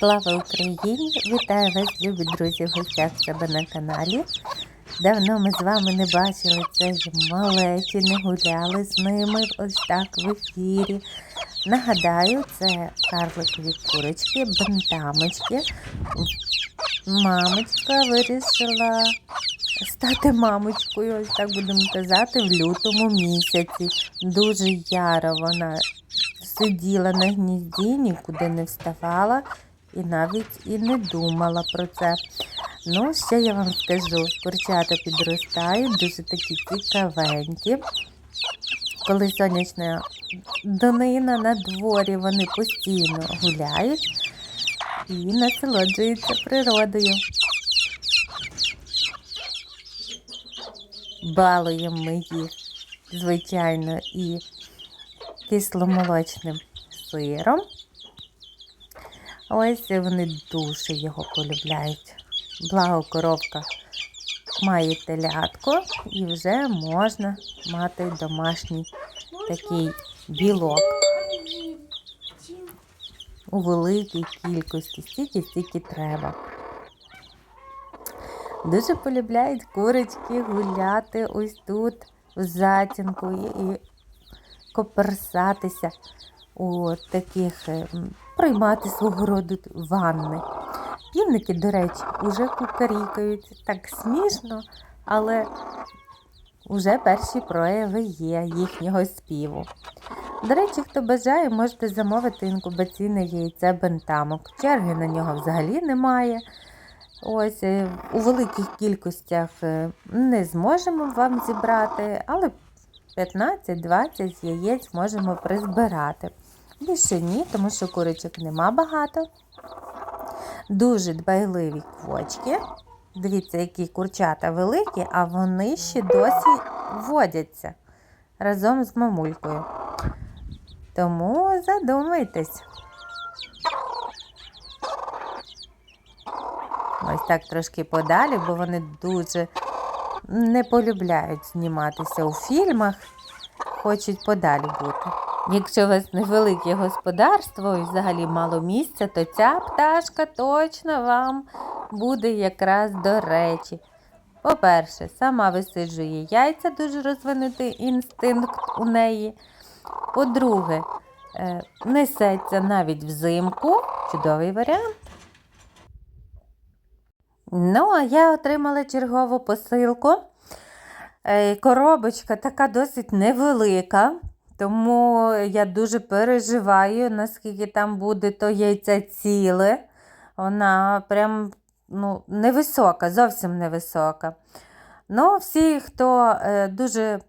Слава Україні! Вітаю вас, любі друзі, в гостях себе на каналі. Давно ми з вами не бачили цих малечі, не гуляли з ними ось так в ефірі. Нагадаю, це карликові курочки, бентамочки. Мамочка вирішила стати мамочкою, ось так будемо казати, в лютому місяці. Дуже яро вона сиділа на гнізді, нікуди не вставала і навіть і не думала про це. Ну, ще я вам скажу, курчата підростають, дуже такі цікавенькі. Коли сонячна донина на дворі, вони постійно гуляють і насолоджуються природою. Балуємо ми їх, звичайно, і кисломолочним сиром. Ось вони дуже його полюбляють. Благо коровка має телятко і вже можна мати домашній такий білок у великій кількості, стільки, стільки треба. Дуже полюбляють курочки гуляти ось тут в затінку і, коперсатися у таких, приймати свого роду ванни. Півники, до речі, вже кукарікають. Так смішно, але вже перші прояви є їхнього співу. До речі, хто бажає, можете замовити інкубаційне яйце бентамок. Черги на нього взагалі немає. Ось е, у великих кількостях е, не зможемо вам зібрати, але 15-20 яєць можемо призбирати. Більше ні, тому що курочок нема багато. Дуже дбайливі квочки. Дивіться, які курчата великі, а вони ще досі водяться разом з мамулькою. Тому задумайтесь. Ось так трошки подалі, бо вони дуже не полюбляють зніматися у фільмах, хочуть подалі бути. Якщо у вас невелике господарство і взагалі мало місця, то ця пташка точно вам буде якраз до речі. По-перше, сама висиджує яйця, дуже розвинутий інстинкт у неї. По-друге, е, несеться навіть взимку. Чудовий варіант. Ну, а я отримала чергову посилку. Е, Коробочка така досить невелика, тому я дуже переживаю, наскільки там буде то яйце ціле. Вона прям ну, невисока, зовсім невисока. Ну, всі, хто е, дуже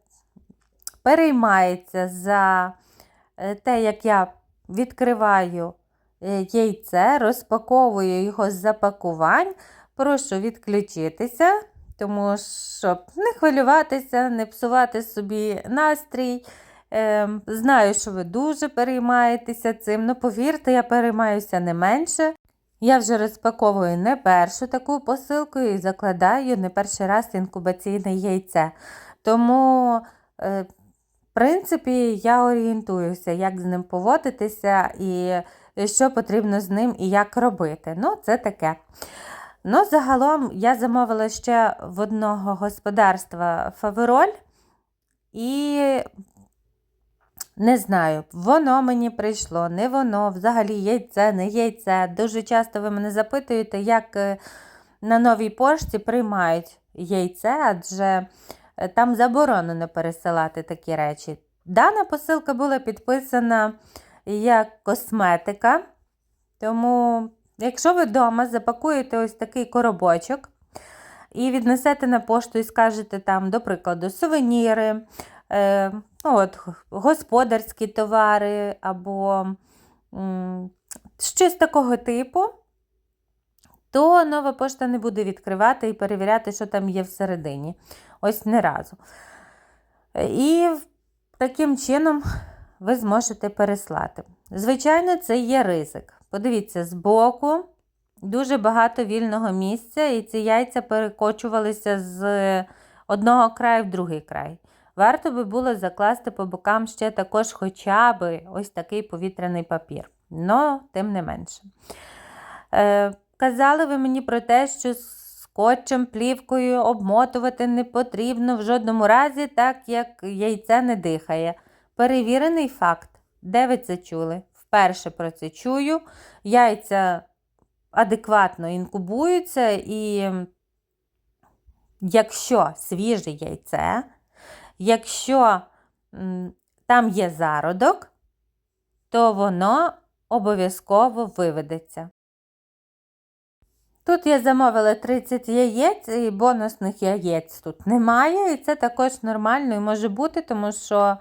переймається за е, те, як я відкриваю яйце, розпаковую його з запакувань, прошу відключитися, тому щоб не хвилюватися, не псувати собі настрій. Е, знаю, що ви дуже переймаєтеся цим. Ну, повірте, я переймаюся не менше. Я вже розпаковую не першу таку посилку і закладаю не перший раз інкубаційне яйце. Тому, е, в принципі, я орієнтуюся, як з ним поводитися і що потрібно з ним і як робити. Ну, це таке. Ну, загалом я замовила ще в одного господарства фавероль. І не знаю, воно мені прийшло, не воно, взагалі яйце, не яйце. Дуже часто ви мене запитуєте, як е, на новій пошті приймають яйце, адже е, там заборонено пересилати такі речі. Дана посилка була підписана як косметика, тому, якщо ви вдома запакуєте ось такий коробочок і віднесете на пошту і скажете там, до прикладу, сувеніри, е, ну, от, господарські товари або м, щось такого типу, то нова пошта не буде відкривати і перевіряти, що там є всередині. Ось не разу. І таким чином ви зможете переслати. Звичайно, це є ризик. Подивіться, збоку дуже багато вільного місця, і ці яйця перекочувалися з одного краю в другий край. Варто би було закласти по бокам ще також хоча б ось такий повітряний папір. Но, тим не менше. Е, казали ви мені про те, що скотчем, плівкою обмотувати не потрібно в жодному разі, так як яйце не дихає. Перевірений факт. Де ви це чули? Вперше про це чую. Яйця адекватно інкубуються, і якщо свіже яйце, якщо там є зародок, то воно обов'язково виведеться. Тут я замовила 30 яєць, і бонусних яєць тут немає, і це також нормально і може бути, тому що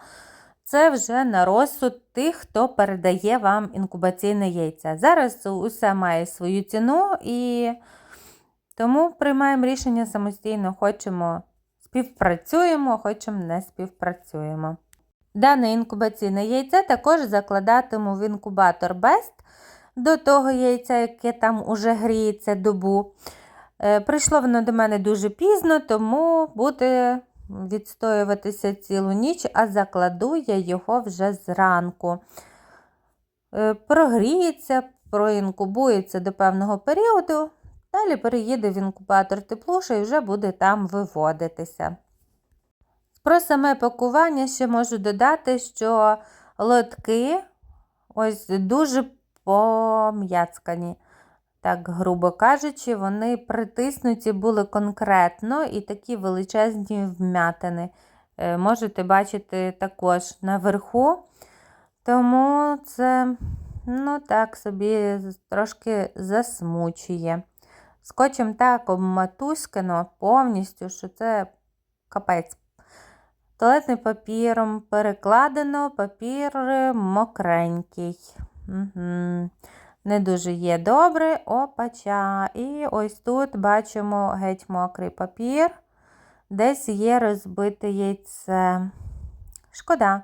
це вже на розсуд тих, хто передає вам інкубаційне яйце. Зараз усе має свою ціну, і тому приймаємо рішення самостійно, хочемо співпрацюємо, хочемо не співпрацюємо. Дане інкубаційне яйце також закладатиму в інкубатор Best до того яйця, яке там уже гріється добу. Е, Прийшло воно до мене дуже пізно, тому буде відстоюватися цілу ніч, а закладу я його вже зранку. Е, Прогріється, проінкубується до певного періоду, далі переїде в інкубатор теплуша і вже буде там виводитися. Про саме пакування ще можу додати, що лотки ось дуже пом'яцкані. Так, грубо кажучи, вони притиснуті були конкретно і такі величезні вмятини. Е, Можете бачити також наверху. Тому це, ну так, собі трошки засмучує. Скотчем так обматуськано повністю, що це капець. Туалетним папіром перекладено, папір мокренький. Угу. Не дуже є добре. Опача. І ось тут бачимо геть мокрий папір. Десь є розбите яйце. Шкода.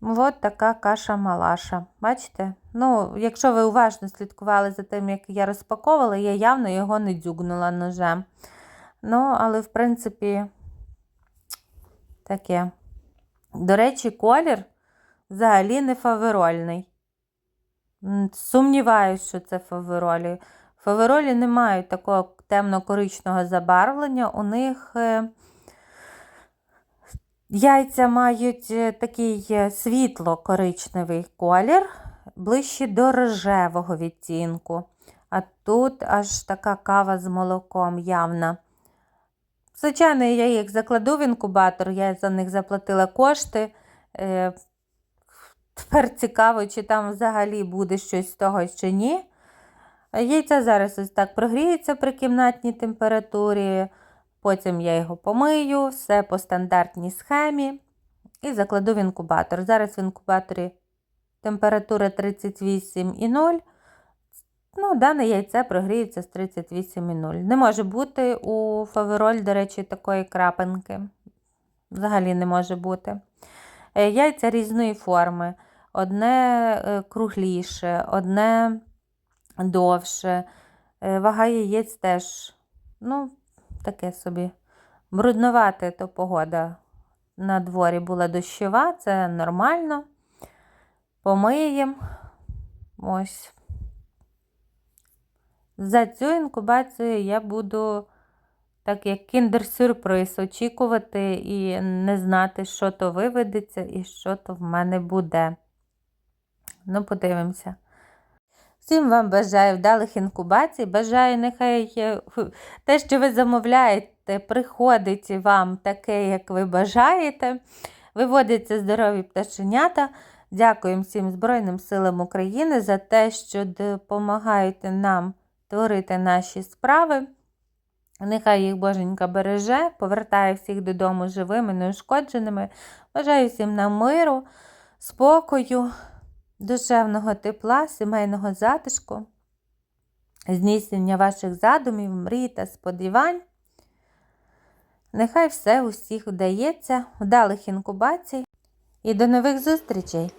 От така каша-малаша. Бачите? Ну, якщо ви уважно слідкували за тим, як я розпаковувала, я явно його не дзюгнула ножем. Ну, але, в принципі, таке. До речі, колір взагалі не фаверольний. Сумніваюся, що це фаверолі. Фаверолі не мають такого темно-коричного забарвлення. У них е, яйця мають е, такий е, світло-коричневий колір, ближче до рожевого відтінку. А тут аж така кава з молоком явна. Звичайно, я їх закладу в інкубатор, я за них заплатила кошти. Тепер цікаво, чи там взагалі буде щось з того, чи ні. Яйця зараз ось так прогріється при кімнатній температурі. Потім я його помию, все по стандартній схемі. І закладу в інкубатор. Зараз в інкубаторі температура 38,0. Ну, Дане яйце прогріється з 38,0. Не може бути у фавероль, до речі, такої крапинки. Взагалі не може бути. Е, яйця різної форми. Одне е, кругліше, одне довше. Е, вага яєць теж, ну, таке собі. Брудновате то погода на дворі була дощова, це нормально. Помиємо. Ось. За цю інкубацію я буду так як кіндер-сюрприз, очікувати і не знати, що то виведеться і що то в мене буде. Ну, подивимося. Всім вам бажаю вдалих інкубацій. Бажаю, нехай те, що ви замовляєте, приходить вам таке, як ви бажаєте. Виводяться здорові пташенята. Дякуємо всім Збройним силам України за те, що допомагаєте нам творити наші справи. Нехай їх Боженька береже, повертає всіх додому живими, неушкодженими. Бажаю всім нам миру, спокою, душевного тепла, сімейного затишку, здійснення ваших задумів, мрій та сподівань. Нехай все усіх вдається, вдалих інкубацій і до нових зустрічей!